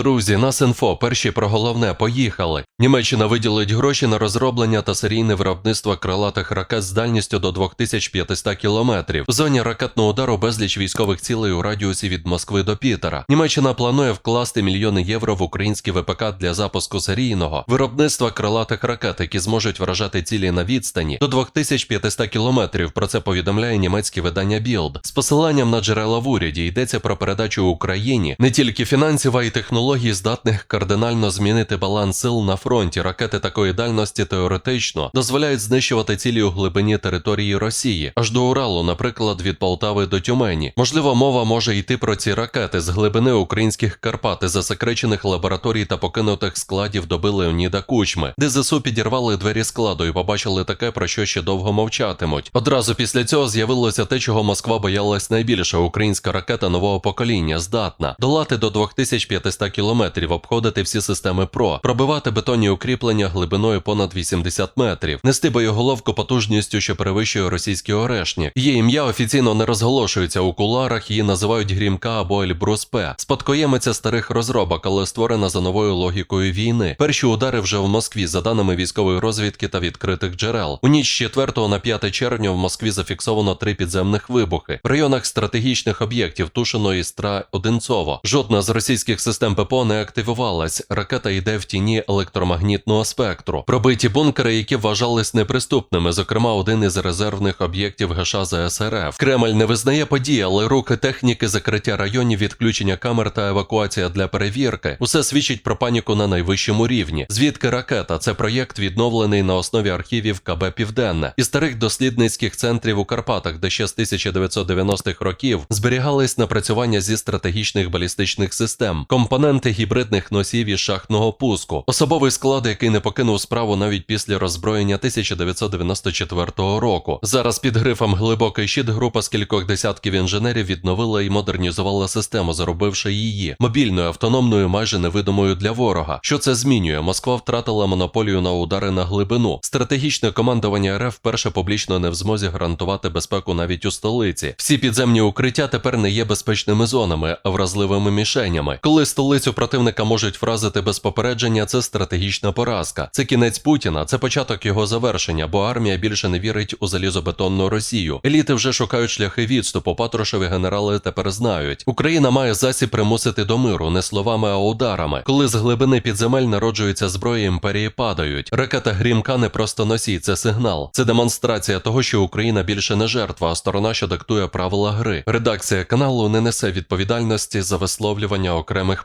Друзі, нас інфо, перші про головне, поїхали. Німеччина виділить гроші на розроблення та серійне виробництво крилатих ракет з дальністю до 2500 кілометрів. В зоні ракетного удару безліч військових цілей у радіусі від Москви до Пітера. Німеччина планує вкласти мільйони євро в українські ВПК для запуску серійного виробництва крилатих ракет, які зможуть вражати цілі на відстані до 2500 кілометрів. Про це повідомляє німецьке видання Білд. З посиланням на джерела в уряді йдеться про передачу Україні не тільки фінансів, а й технологій, здатних кардинально змінити баланс сил на фронті. Ракети такої дальності теоретично дозволяють знищувати цілі у глибині території Росії, аж до Уралу, наприклад, від Полтави до Тюмені. Можливо, мова може йти про ці ракети з глибини українських Карпат, із засекречених лабораторій та покинутих складів доби Леоніда Кучми, де ЗСУ підірвали двері складу і побачили таке, про що ще довго мовчатимуть. Одразу після цього з'явилося те, чого Москва боялась найбільше. Українська ракета нового покоління здатна долати до 2500 кілометрів, обходити всі системи ПРО, пробивати бетонні укріплення глибиною понад 80 метрів, нести боєголовку потужністю, що перевищує російські орешні. Її ім'я офіційно не розголошується у куларах, її називають Грімка або Ельбрус П. Спадкоємиця старих розробок, але створена за новою логікою війни. Перші удари вже в Москві, за даними військової розвідки та відкритих джерел. У ніч з 4 на 5 червня в Москві зафіксовано три підземних вибухи в районах стратегічних об'єктів Тушино, Істра, Одинцово. Жодна з російських систем ППО не активувалась. Ракета йде в тіні електромагнітного спектру. Пробиті бункери, які вважались неприступними, зокрема, один із резервних об'єктів ГШ ЗСРФ. Кремль не визнає події, але руки техніки, закриття районів, відключення камер та евакуація для перевірки. Усе свідчить про паніку на найвищому рівні. Звідки ракета? Це проєкт відновлений на основі архівів КБ Південне і старих дослідницьких центрів у Карпатах, де ще з 1990-х років зберігались напрацювання зі стратегічних балістичних систем, компоненти гібридних носів із шахтного пуску, особовий склад, який не покинув справу навіть після роззброєння 1994 року. Зараз під грифом глибокий щит група з кількох десятків інженерів відновила і модернізувала систему, заробивши її мобільною, автономною, майже невидимою для ворога. Що це змінює? Москва втратила монополію на удари на глибину. Стратегічне командування РФ вперше публічно не в змозі гарантувати безпеку навіть у столиці. Всі підземні укриття тепер не є безпечними зонами, а вразливими мішенями. Коли столицю противника можуть вразити без попередження, це стратегічна поразка. Це кінець Путіна, це початок його завершення, бо армія більше не вірить у залізобетонну Росію. Еліти вже шукають шляхи відступу. Патрушеві генерали тепер знають. Україна має засіб примусити до миру не словами, а ударами. Коли з глибини підземель народжується зброя, імперії падають. Ракета Грімка не просто носій, це сигнал. Це демонстрація того, що Україна більше не жертва, а сторона, що диктує правила гри. Редакція каналу не несе відповідальності за висловлювання окремих